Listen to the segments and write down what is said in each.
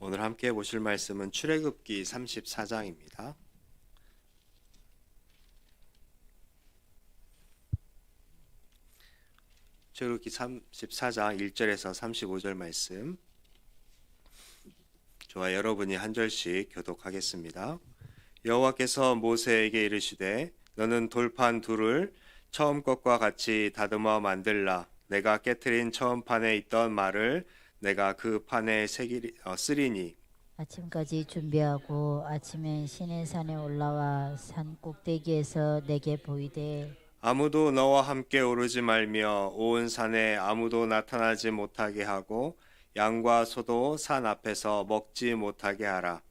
오늘 함께 보실 말씀은 출애굽기 34장입니다. 출애굽기 34장 1절에서 35절 말씀. 저와 여러분이 한 절씩 교독하겠습니다. 여호와께서 모세에게 이르시되 너는 돌판 둘을 처음 것과 같이 다듬어 만들라 내가 깨뜨린 처음 판에 있던 말을 내가 그 판에 새기리, 어, 쓰리니 아침까지 준비하고 아침에 시내산에 올라와 산 꼭대기에서 내게 보이되 아무도 너와 함께 오르지 말며 온 산에 아무도 나타나지 못하게 하고 양과 소도 산 앞에서 먹지 못하게 하라.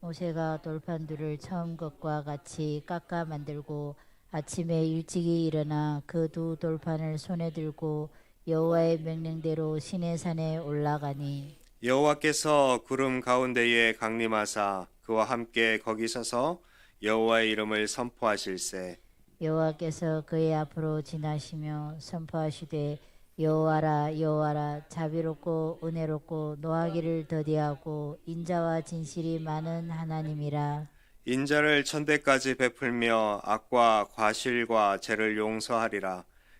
모세가 돌판들을 처음 것과 같이 깎아 만들고 아침에 일찍이 일어나 그 두 돌판을 손에 들고 여호와의 명령대로 시내산에 올라가니 여호와께서 구름 가운데에 강림하사 그와 함께 거기 서서 여호와의 이름을 선포하실세 여호와께서 그의 앞으로 지나시며 선포하시되 여호와라 여호와라 자비롭고 은혜롭고 노하기를 더디하고 인자와 진실이 많은 하나님이라 인자를 천대까지 베풀며 악과 과실과 죄를 용서하리라.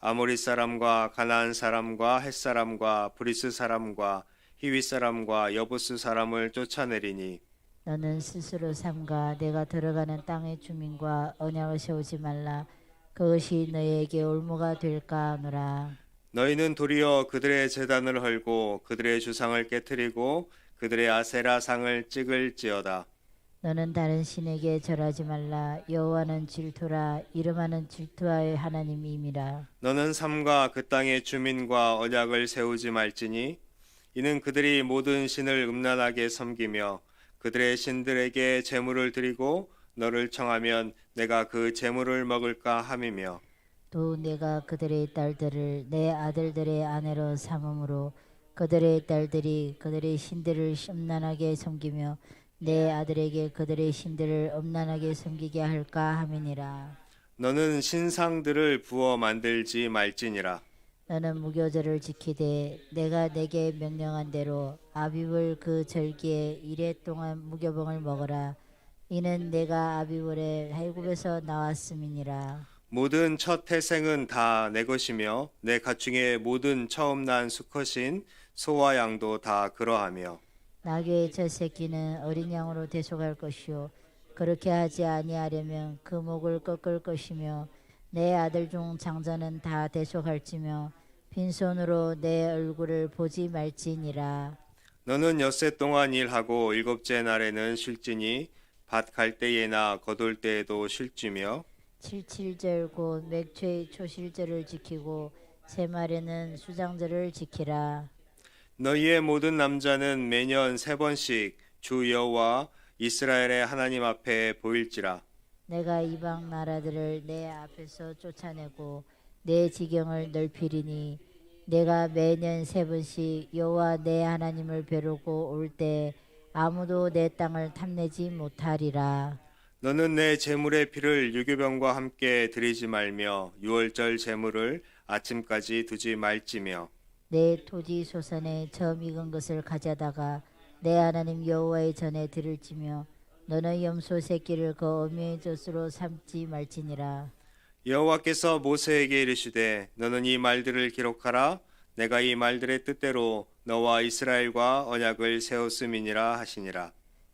아모리 사람과 가나안 사람과 헷 사람과 브리스 사람과 히위 사람과 여부스 사람을 쫓아내리니 너는 스스로 삼가 내가 들어가는 땅의 주민과 언약을 세우지 말라 그것이 너희에게 올무가 될까 하노라 너희는 도리어 그들의 재단을 헐고 그들의 주상을 깨뜨리고 그들의 아세라 상을 찍을지어다. 너는 다른 신에게 절하지 말라. 여호와는 질투라. 이름하는 질투의 하나님임이라. 너는 삼가 그 땅의 주민과 언약을 세우지 말지니 이는 그들이 모든 신을 음란하게 섬기며 그들의 신들에게 제물을 드리고 너를 청하면 내가 그 제물을 먹을까 함이며 또 내가 그들의 딸들을 내 아들들의 아내로 삼음으로 그들의 딸들이 그들의 신들을 심란하게 섬기며 내 아들에게 그들의 신들을 음란하게 섬기게 할까 함이니라. 너는 신상들을 부어 만들지 말지니라. 너는 무교절을 지키되 내가 내게 명령한 대로 아비불 그 절기에 이래 동안 무교봉을 먹어라. 이는 내가 아비불에 해굽에서 나왔음이니라. 모든 첫 태생은 다 내 것이며 내 가축의 모든 처음 난 수컷인 소와 양도 다 그러하며 나귀의 첫 새끼는 어린 양으로 대속할 것이요. 그렇게 하지 아니하려면 그 목을 꺾을 것이며 내 아들 중 장자는 다 대속할지며 빈손으로 내 얼굴을 보지 말지니라. 너는 엿새 동안 일하고 일곱째 날에는 쉴지니 밭 갈 때에나 거둘 때에도 쉴지며 칠칠절 곧 맥초의 초실절을 지키고 새말에는 수장절을 지키라 너희의 모든 남자는 매년 세 번씩 주 여호와 이스라엘의 하나님 앞에 보일지라. 내가 이방 나라들을 내 앞에서 쫓아내고 내 지경을 넓히리니 내가 매년 세 번씩 여호와 내 하나님을 벼르고 올 때 아무도 내 땅을 탐내지 못하리라. 너는 내 제물의 피를 유교병과 함께 드리지 말며 유월절 제물을 아침까지 두지 말지며 내 토지 소산에 점 익은 것을 가져다가 내 하나님 여호와의 전에 드릴지며 너는 염소 새끼를 그 어미의 젖으로 삼지 말지니라. 여호와께서 모세에게 이르시되 너는 이 말들을 기록하라. 내가 이 말들의 뜻대로 너와 이스라엘과 언약을 세웠음이니라 하시니라.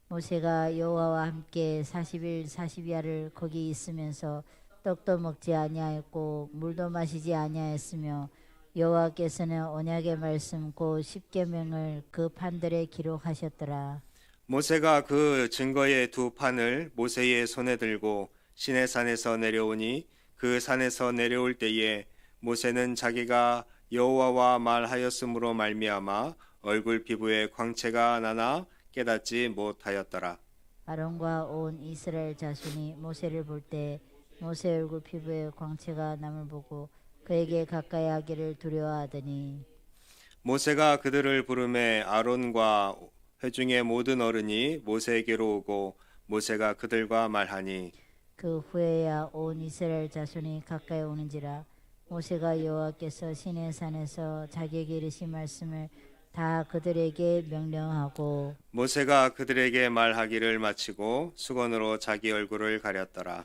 모세가 여호와와 함께 40일 40야를 거기 있으면서 떡도 먹지 아니하였고 물도 마시지 아니하였으며 여호와께서는 언약의 말씀 곧 십계명을 그 판들에 기록하셨더라. 모세가 그 증거의 두 판을 모세의 손에 들고 시내 산에서 내려오니 그 산에서 내려올 때에 모세는 자기가 여호와와 말하였으므로 말미암아 얼굴 피부에 광채가 나나 깨닫지 못하였더라. 아론과 온 이스라엘 자손이 모세를 볼 때 모세 얼굴 피부에 광채가 남을 보고 그에게 가까이 하기를 두려워하더니 모세가 그들을 부름에 아론과 회중의 모든 어른이 모세에게로 오고 모세가 그들과 말하니 그 후에야 온 이스라엘 자손이 가까이 오는지라 모세가 여호와께서 시내 산에서 자기에게 이르신 말씀을 다 그들에게 명령하고 모세가 그들에게 말하기를 마치고 수건으로 자기 얼굴을 가렸더라.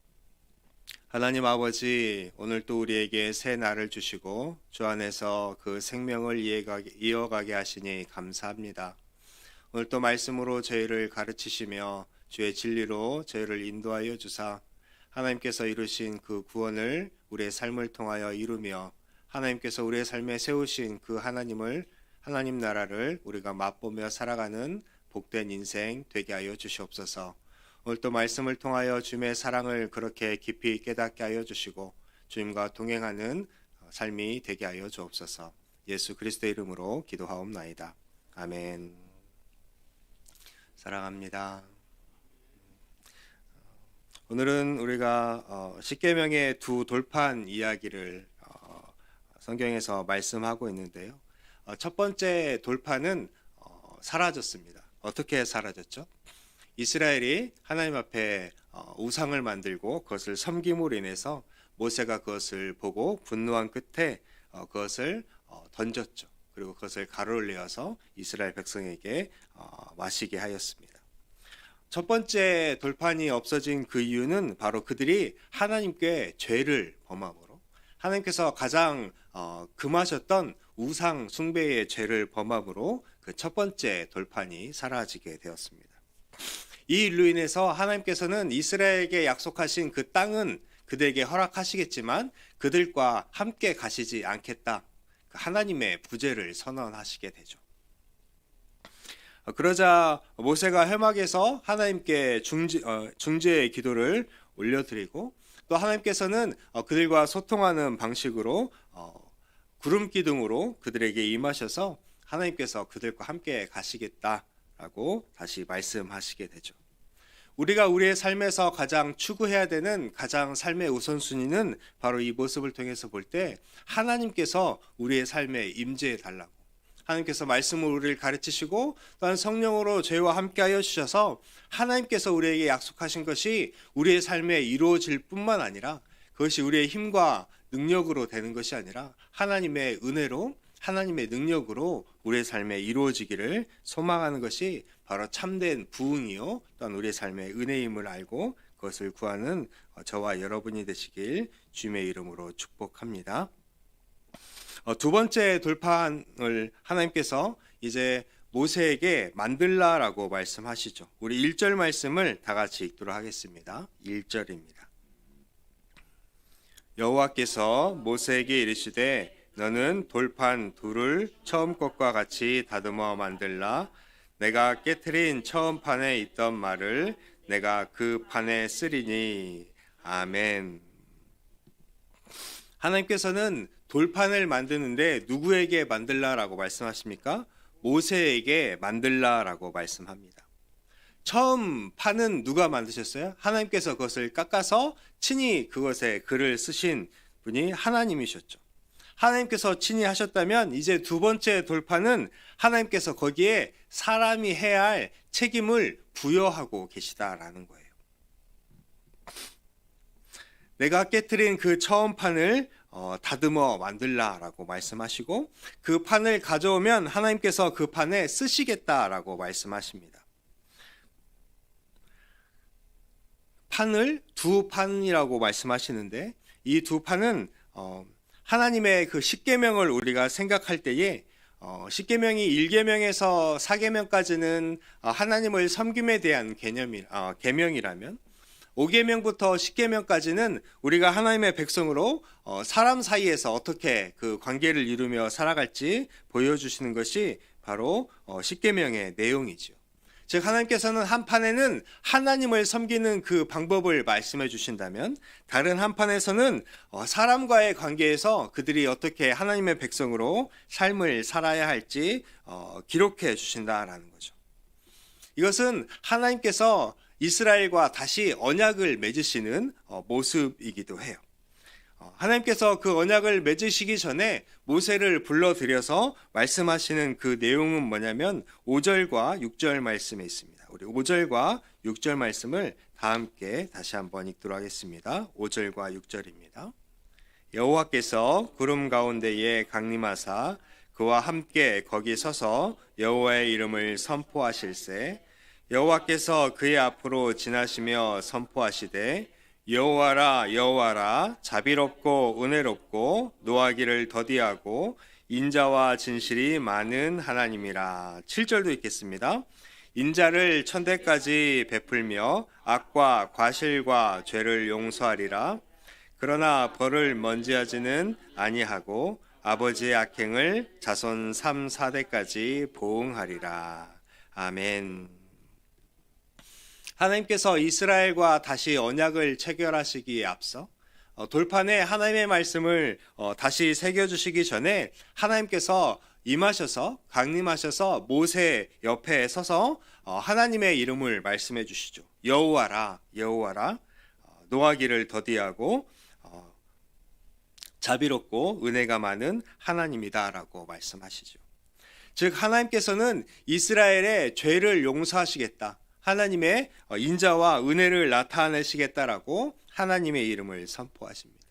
하나님 아버지, 오늘 또 우리에게 새 날을 주시고 주 안에서 그 생명을 이어가게, 하시니 감사합니다. 오늘 또 말씀으로 저희를 가르치시며 주의 진리로 저희를 인도하여 주사 하나님께서 이루신 그 구원을 우리의 삶을 통하여 이루며 하나님께서 우리의 삶에 세우신 그 하나님을 하나님 나라를 우리가 맛보며 살아가는 복된 인생 되게 하여 주시옵소서. 오늘 또 말씀을 통하여 주님의 사랑을 그렇게 깊이 깨닫게 하여 주시고 주님과 동행하는 삶이 되게 하여 주옵소서. 예수 그리스도의 이름으로 기도하옵나이다. 아멘. 사랑합니다. 오늘은 우리가 어, 십계명의 두 돌판 이야기를 어, 성경에서 말씀하고 있는데요. 어, 첫 번째 돌판은 어, 사라졌습니다. 어떻게 사라졌죠? 이스라엘이 하나님 앞에 어, 우상을 만들고 그것을 섬김으로 인해서 모세가 그것을 보고 분노한 끝에 어, 그것을 어, 던졌죠. 그리고 그것을 가루를 내어서 이스라엘 백성에게 어, 마시게 하였습니다. 첫 번째 돌판이 없어진 그 이유는 바로 그들이 하나님께 죄를 범함으로 하나님께서 가장 어, 금하셨던 우상 숭배의 죄를 범함으로 그 첫 번째 돌판이 사라지게 되었습니다. 이 일로 인해서 하나님께서는 이스라엘에게 약속하신 그 땅은 그들에게 허락하시겠지만 그들과 함께 가시지 않겠다. 그 하나님의 부재를 선언하시게 되죠. 어, 그러자 모세가 회막에서 하나님께 중지, 어, 중재의 기도를 올려드리고 또 하나님께서는 어, 그들과 소통하는 방식으로 어, 구름 기둥으로 그들에게 임하셔서 하나님께서 그들과 함께 가시겠다 라고 다시 말씀하시게 되죠. 우리가 우리의 삶에서 가장 추구해야 되는 가장 삶의 우선순위는 바로 이 모습을 통해서 볼 때 하나님께서 우리의 삶에 임재해 달라고 하나님께서 말씀으로 우리를 가르치시고 또한 성령으로 저희와 함께하여 주셔서 하나님께서 우리에게 약속하신 것이 우리의 삶에 이루어질 뿐만 아니라 그것이 우리의 힘과 능력으로 되는 것이 아니라 하나님의 은혜로 하나님의 능력으로 우리의 삶에 이루어지기를 소망하는 것이 바로 참된 부흥이요 또한 우리의 삶의 은혜임을 알고 그것을 구하는 저와 여러분이 되시길 주님의 이름으로 축복합니다. 어, 두 번째 돌판을 하나님께서 이제 모세에게 만들라라고 말씀하시죠. 우리 1절 말씀을 다 같이 읽도록 하겠습니다. 1절입니다. 여호와께서 모세에게 이르시되 너는 돌판 둘을 처음 것과 같이 다듬어 만들라 내가 깨트린 처음 판에 있던 말을 내가 그 판에 쓰리니 아멘. 하나님께서는 돌판을 만드는데 누구에게 만들라라고 말씀하십니까? 모세에게 만들라라고 말씀합니다. 처음 판은 누가 만드셨어요? 하나님께서 그것을 깎아서 친히 그것에 글을 쓰신 분이 하나님이셨죠. 하나님께서 친히 하셨다면 이제 두 번째 돌판은 하나님께서 거기에 사람이 해야 할 책임을 부여하고 계시다라는 거예요. 내가 깨뜨린 그 처음 판을 어, 다듬어 만들라라고 말씀하시고 그 판을 가져오면 하나님께서 그 판에 쓰시겠다라고 말씀하십니다. 판을 두 판이라고 말씀하시는데 이 두 판은 어, 하나님의 그 십계명을 우리가 생각할 때에 어, 십계명이 1계명에서 4계명까지는 어, 하나님을 섬김에 대한 개념이 어, 계명이라면 5계명부터 10계명까지는 우리가 하나님의 백성으로 어, 사람 사이에서 어떻게 그 관계를 이루며 살아갈지 보여주시는 것이 바로 어, 10계명의 내용이죠. 즉 하나님께서는 한 판에는 하나님을 섬기는 그 방법을 말씀해 주신다면 다른 한 판에서는 어, 사람과의 관계에서 그들이 어떻게 하나님의 백성으로 삶을 살아야 할지 어, 기록해 주신다라는 거죠. 이것은 하나님께서 이스라엘과 다시 언약을 맺으시는 어, 모습이기도 해요. 어, 하나님께서 그 언약을 맺으시기 전에 모세를 불러들여서 말씀하시는 그 내용은 뭐냐면 5절과 6절 말씀에 있습니다. 우리 5절과 6절 말씀을 다 함께 다시 한번 읽도록 하겠습니다. 5절과 6절입니다. 여호와께서 구름 가운데에 강림하사 그와 함께 거기 서서 여호와의 이름을 선포하실세 여호와께서 그의 앞으로 지나시며 선포하시되 여호와라 여호와라 자비롭고 은혜롭고 노하기를 더디하고 인자와 진실이 많은 하나님이라 7절도 읽겠습니다. 인자를 천대까지 베풀며 악과 과실과 죄를 용서하리라 그러나 벌을 먼지하지는 아니하고 아버지의 악행을 자손 3, 4대까지 보응하리라. 아멘. 하나님께서 이스라엘과 다시 언약을 체결하시기에 앞서 어, 돌판에 하나님의 말씀을 어, 다시 새겨주시기 전에 하나님께서 임하셔서 강림하셔서 모세 옆에 서서 어, 하나님의 이름을 말씀해 주시죠. 여호와라 여호와라 어, 노하기를 더디하고 어, 자비롭고 은혜가 많은 하나님이다라고 말씀하시죠. 즉 하나님께서는 이스라엘의 죄를 용서하시겠다. 하나님의 어, 인자와 은혜를 나타내시겠다라고 하나님의 이름을 선포하십니다.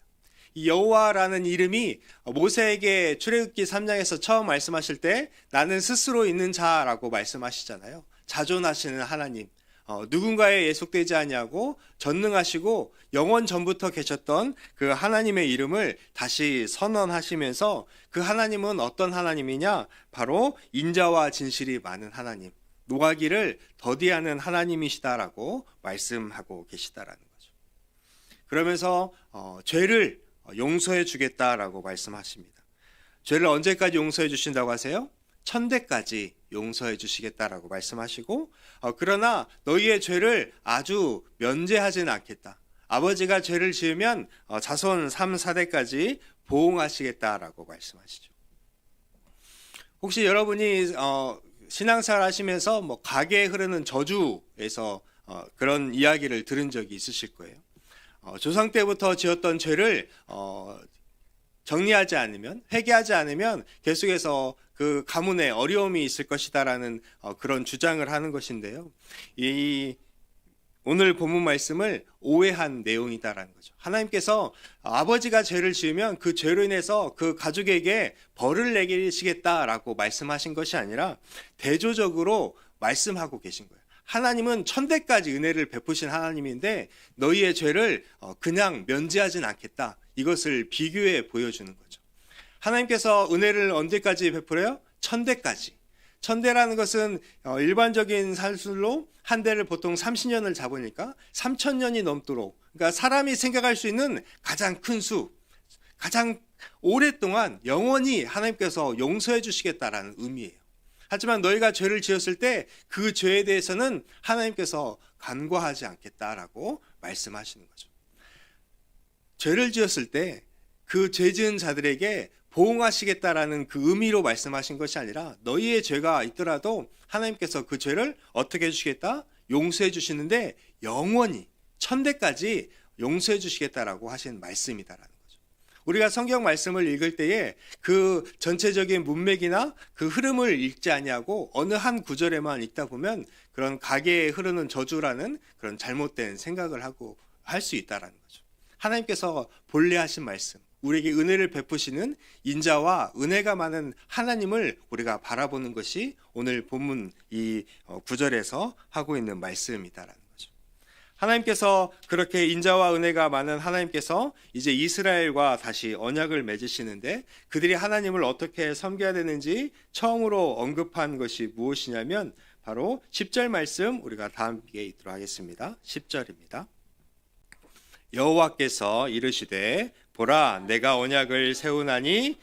이 여호와라는 이름이 모세에게 출애굽기 3장에서 처음 말씀하실 때 나는 스스로 있는 자라고 말씀하시잖아요. 자존하시는 하나님. 어, 누군가에 예속되지 아니하고 전능하시고 영원 전부터 계셨던 그 하나님의 이름을 다시 선언하시면서 그 하나님은 어떤 하나님이냐? 바로 인자와 진실이 많은 하나님. 노하기를 더디하는 하나님이시다라고 말씀하고 계시다라는 거죠. 그러면서 어, 죄를 용서해 주겠다라고 말씀하십니다. 죄를 언제까지 용서해 주신다고 하세요? 천대까지 용서해 주시겠다라고 말씀하시고 어, 그러나 너희의 죄를 아주 면제하지는 않겠다. 아버지가 죄를 지으면 어, 자손 3, 4대까지 보응하시겠다라고 말씀하시죠. 혹시 여러분이 어, 신앙생활 하시면서 뭐 가게에 흐르는 저주에서 어, 그런 이야기를 들은 적이 있으실 거예요. 어, 조상 때부터 지었던 죄를 어, 정리하지 않으면 회개하지 않으면 계속해서 그 가문에 어려움이 있을 것이다라는 어, 그런 주장을 하는 것인데요. 이 오늘 본문 말씀을 오해한 내용이다라는 거죠. 하나님께서 아버지가 죄를 지으면 그 죄로 인해서 그 가족에게 벌을 내리시겠다라고 말씀하신 것이 아니라 대조적으로 말씀하고 계신 거예요. 하나님은 천대까지 은혜를 베푸신 하나님인데 너희의 죄를 어, 그냥 면제하진 않겠다. 이것을 비교해 보여주는 거죠. 하나님께서 은혜를 언제까지 베풀어요? 천대까지. 천대라는 것은 어, 일반적인 산술로 한 대를 보통 30년을 잡으니까 3천년이 넘도록 그러니까 사람이 생각할 수 있는 가장 큰 수, 가장 오랫동안 영원히 하나님께서 용서해 주시겠다라는 의미예요. 하지만 너희가 죄를 지었을 때 그 죄에 대해서는 하나님께서 간과하지 않겠다라고 말씀하시는 거죠. 죄를 지었을 때 그 죄 지은 자들에게 보응하시겠다라는 그 의미로 말씀하신 것이 아니라 너희의 죄가 있더라도 하나님께서 그 죄를 어떻게 해주시겠다? 용서해 주시는데 영원히 천대까지 용서해 주시겠다라고 하신 말씀이다라는 거죠. 우리가 성경 말씀을 읽을 때에 그 전체적인 문맥이나 그 흐름을 읽지 아니하고 어느 한 구절에만 읽다 보면 그런 가게에 흐르는 저주라는 그런 잘못된 생각을 하고 할 수 있다라는 거죠. 하나님께서 본래 하신 말씀, 우리에게 은혜를 베푸시는 인자와 은혜가 많은 하나님을 우리가 바라보는 것이 오늘 본문 이 어, 구절에서 하고 있는 말씀이다라는 거죠. 하나님께서 그렇게 인자와 은혜가 많은 하나님께서 이제 이스라엘과 다시 언약을 맺으시는데 그들이 하나님을 어떻게 섬겨야 되는지 처음으로 언급한 것이 무엇이냐면 바로 10절 말씀 우리가 다 함께 읽도록 하겠습니다. 10절입니다. 여호와께서 이르시되 보라 내가 언약을 세우나니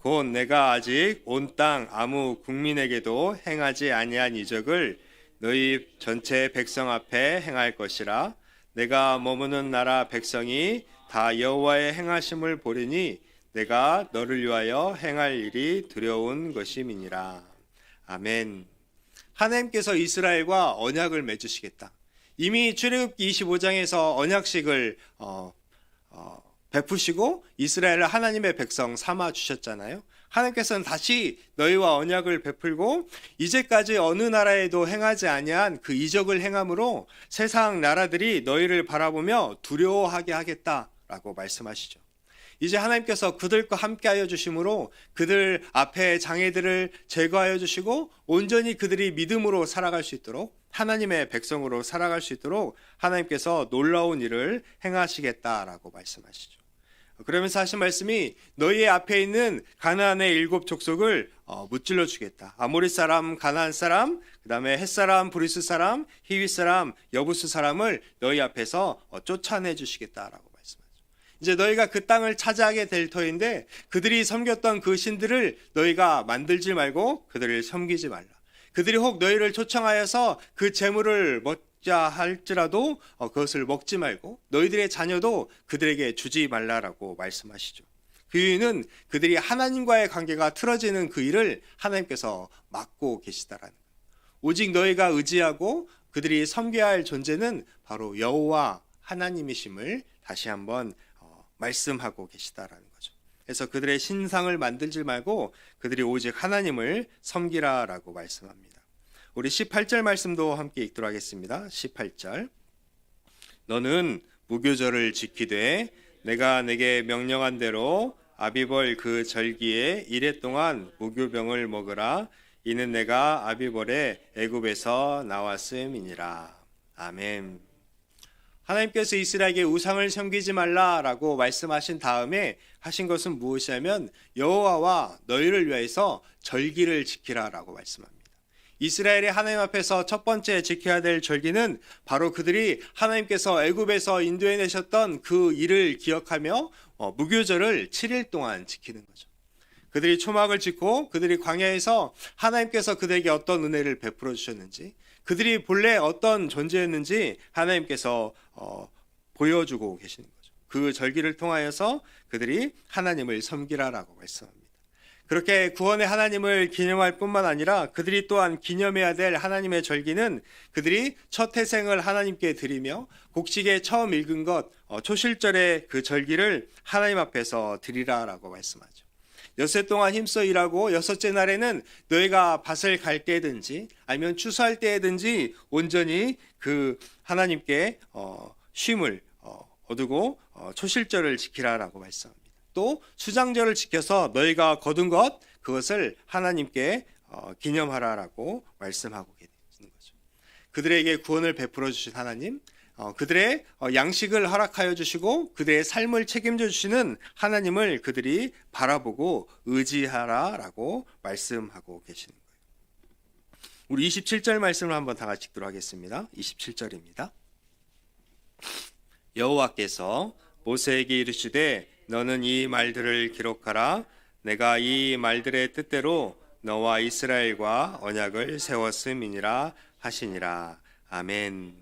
곧 내가 아직 온 땅 아무 국민에게도 행하지 아니한 이적을 너희 전체 백성 앞에 행할 것이라. 내가 머무는 나라 백성이 다 여호와의 행하심을 보리니 내가 너를 위하여 행할 일이 두려운 것임이니라. 아멘. 하나님께서 이스라엘과 언약을 맺으시겠다. 이미 출애굽기 25장에서 언약식을 어, 어, 베푸시고 이스라엘을 하나님의 백성 삼아 주셨잖아요. 하나님께서는 다시 너희와 언약을 베풀고 이제까지 어느 나라에도 행하지 아니한 그 이적을 행함으로 세상 나라들이 너희를 바라보며 두려워하게 하겠다라고 말씀하시죠. 이제 하나님께서 그들과 함께하여 주심으로 그들 앞에 장애들을 제거하여 주시고 온전히 그들이 믿음으로 살아갈 수 있도록 하나님의 백성으로 살아갈 수 있도록 하나님께서 놀라운 일을 행하시겠다라고 말씀하시죠. 그러면서 하신 말씀이 너희의 앞에 있는 가나안의 일곱 족속을 어, 무찔러 주겠다. 아모리 사람, 가나안 사람, 그다음에 햇 사람, 브리스 사람, 히위 사람, 여부스 사람을 너희 앞에서 어, 쫓아내 주시겠다라고 말씀하죠. 이제 너희가 그 땅을 차지하게 될 터인데 그들이 섬겼던 그 신들을 너희가 만들지 말고 그들을 섬기지 말라. 그들이 혹 너희를 초청하여서 그 재물을 먹자 할지라도 어, 그것을 먹지 말고 너희들의 자녀도 그들에게 주지 말라라고 말씀하시죠. 그 이유는 그들이 하나님과의 관계가 틀어지는 그 일을 하나님께서 막고 계시다라는 거예요. 오직 너희가 의지하고 그들이 섬겨야 할 존재는 바로 여호와 하나님이심을 다시 한번 어, 말씀하고 계시다라는 거죠. 그래서 그들의 신상을 만들지 말고 그들이 오직 하나님을 섬기라라고 말씀합니다. 우리 18절 말씀도 함께 읽도록 하겠습니다. 18절. 너는 무교절을 지키되 내가 내게 명령한 대로 아비벌 그 절기에 이래 동안 무교병을 먹으라 이는 내가 아비벌의 애굽에서 나왔음이니라. 아멘. 하나님께서 이스라엘에게 우상을 섬기지 말라라고 말씀하신 다음에 하신 것은 무엇이냐면 여호와와 너희를 위해서 절기를 지키라라고 말씀합니다. 이스라엘이 하나님 앞에서 첫 번째 지켜야 될 절기는 바로 그들이 하나님께서 애굽에서 인도해 내셨던 그 일을 기억하며 어, 무교절을 7일 동안 지키는 거죠. 그들이 초막을 짓고 그들이 광야에서 하나님께서 그들에게 어떤 은혜를 베풀어 주셨는지 그들이 본래 어떤 존재였는지 하나님께서 어, 보여주고 계시는 거죠. 그 절기를 통하여서 그들이 하나님을 섬기라라고 말씀합니다. 그렇게 구원의 하나님을 기념할 뿐만 아니라 그들이 또한 기념해야 될 하나님의 절기는 그들이 첫 태생을 하나님께 드리며 곡식에 처음 읽은 것 어, 초실절의 그 절기를 하나님 앞에서 드리라라고 말씀하죠. 여섯 동안 힘써 일하고 여섯째 날에는 너희가 밭을 갈 때든지 아니면 추수할 때든지 온전히 그 하나님께 어, 쉼을 어, 얻고 어, 초실절을 지키라라고 말씀합니다. 또 수장절을 지켜서 너희가 거둔 것 그것을 하나님께 어, 기념하라라고 말씀하고 계시는 거죠. 그들에게 구원을 베풀어 주신 하나님, 어, 그들의 어, 양식을 허락하여 주시고 그들의 삶을 책임져 주시는 하나님을 그들이 바라보고 의지하라라고 말씀하고 계시는 거예요. 우리 27절 말씀을 한번 다 같이 읽도록 하겠습니다. 27절입니다. 여호와께서 모세에게 이르시되 너는 이 말들을 기록하라 내가 이 말들의 뜻대로 너와 이스라엘과 언약을 세웠음이니라 하시니라 아멘.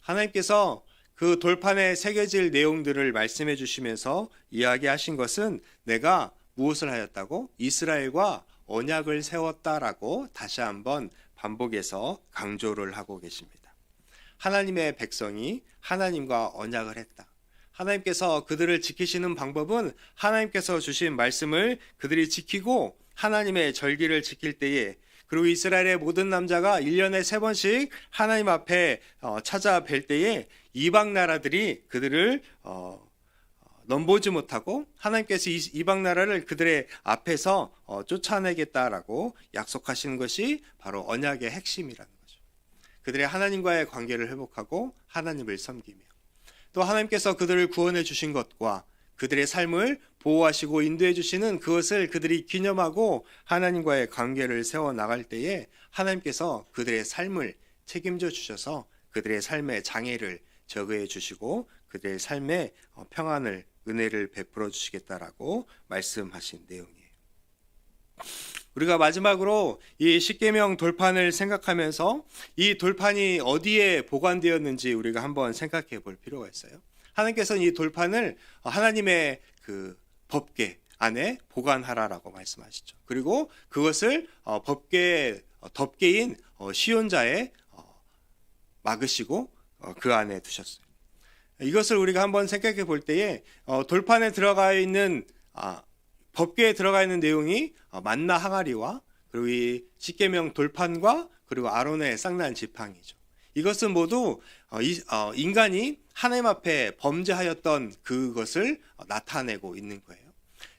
하나님께서 그 돌판에 새겨질 내용들을 말씀해 주시면서 이야기하신 것은 내가 무엇을 하였다고 이스라엘과 언약을 세웠다라고 다시 한번 반복해서 강조를 하고 계십니다. 하나님의 백성이 하나님과 언약을 했다. 하나님께서 그들을 지키시는 방법은 하나님께서 주신 말씀을 그들이 지키고 하나님의 절기를 지킬 때에 그리고 이스라엘의 모든 남자가 1년에 세 번씩 하나님 앞에 어, 찾아뵐 때에 이방 나라들이 그들을 어, 넘보지 못하고 하나님께서 이- 이방 나라를 그들의 앞에서 어, 쫓아내겠다라고 약속하시는 것이 바로 언약의 핵심이라는 거죠. 그들의 하나님과의 관계를 회복하고 하나님을 섬기며 또 하나님께서 그들을 구원해 주신 것과 그들의 삶을 보호하시고 인도해 주시는 그것을 그들이 기념하고 하나님과의 관계를 세워 나갈 때에 하나님께서 그들의 삶을 책임져 주셔서 그들의 삶의 장애를 저거해 주시고 그들의 삶에 어, 평안을 은혜를 베풀어 주시겠다라고 말씀하신 내용이에요. 우리가 마지막으로 이 십계명 돌판을 생각하면서 이 돌판이 어디에 보관되었는지 우리가 한번 생각해 볼 필요가 있어요. 하나님께서는 이 돌판을 하나님의 그 법계 안에 보관하라라고 말씀하시죠. 그리고 그것을 어, 법계 어, 덮개인 어, 시온자에 어, 막으시고 어, 그 안에 두셨어요. 이것을 우리가 한번 생각해 볼 때에 어, 돌판에 들어가 있는 아, 법궤에 들어가 있는 내용이 어, 만나 항아리와 그리고 이 십계명 돌판과 그리고 아론의 쌍난 지팡이죠. 이것은 모두 어, 이- 어, 인간이 하나님 앞에 범죄하였던 그것을 어, 나타내고 있는 거예요.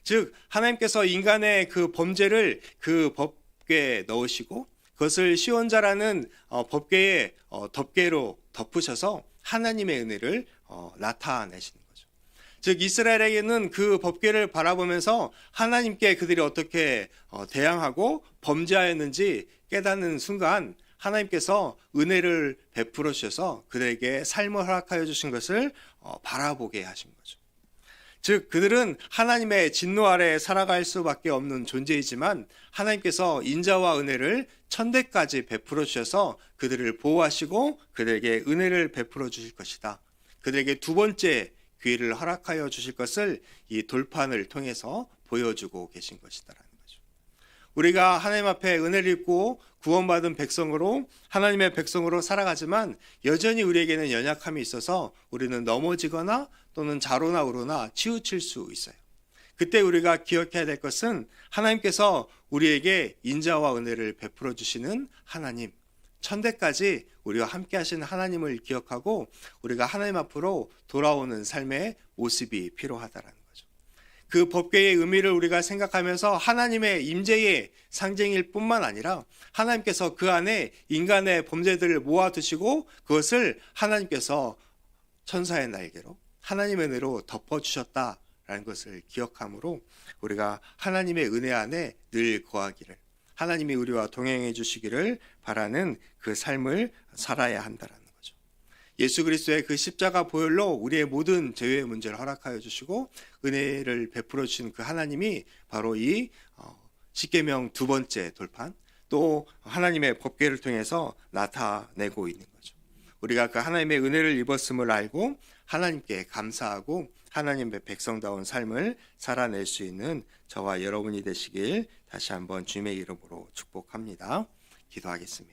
즉 하나님께서 인간의 그 범죄를 그 법궤에 넣으시고 그것을 시온자라는 어, 덮개로 덮으셔서 하나님의 은혜를 거죠. 즉 이스라엘에게는 그 법궤를 바라보면서 하나님께 그들이 어떻게 어, 대항하고 범죄하였는지 깨닫는 순간 하나님께서 은혜를 베풀어 주셔서 그들에게 삶을 허락하여 주신 것을 어, 바라보게 하신 거죠. 즉 그들은 하나님의 진노 아래 살아갈 수밖에 없는 존재이지만 하나님께서 인자와 은혜를 천대까지 베풀어 주셔서 그들을 보호하시고 그들에게 은혜를 베풀어 주실 것이다. 그들에게 두 번째 기회를 허락하여 주실 것을 이 돌판을 통해서 보여주고 계신 것이다라는 거죠. 우리가 하나님 앞에 은혜를 입고 구원받은 백성으로 하나님의 백성으로 살아가지만 여전히 우리에게는 연약함이 있어서 우리는 넘어지거나 또는 자로나 우로나 치우칠 수 있어요. 그때 우리가 기억해야 될 것은 하나님께서 우리에게 인자와 은혜를 베풀어 주시는 하나님, 천대까지 우리와 함께 하시는 하나님을 기억하고 우리가 하나님 앞으로 돌아오는 삶의 모습이 필요하다라는 거죠. 그 법궤의 의미를 우리가 생각하면서 하나님의 임재의 상징일 뿐만 아니라 하나님께서 그 안에 인간의 범죄들을 모아 두시고 그것을 하나님께서 천사의 날개로 하나님의 은혜로 덮어 주셨다라는 것을 기억함으로 우리가 하나님의 은혜 안에 늘 거하기를 하나님이 우리와 동행해 주시기를 바라는 그 삶을 살아야 한다라는 거죠. 예수 그리스도의 그 십자가 보혈로 우리의 모든 죄의 문제를 허락하여 주시고 은혜를 베풀어 주신 그 하나님이 바로 이 어, 십계명 두 번째 돌판 또 하나님의 법궤를 통해서 나타내고 있는 거죠. 우리가 그 하나님의 은혜를 입었음을 알고 하나님께 감사하고 하나님의 백성다운 삶을 살아낼 수 있는 저와 여러분이 되시길 다시 한번 주님의 이름으로 축복합니다. 기도하겠습니다.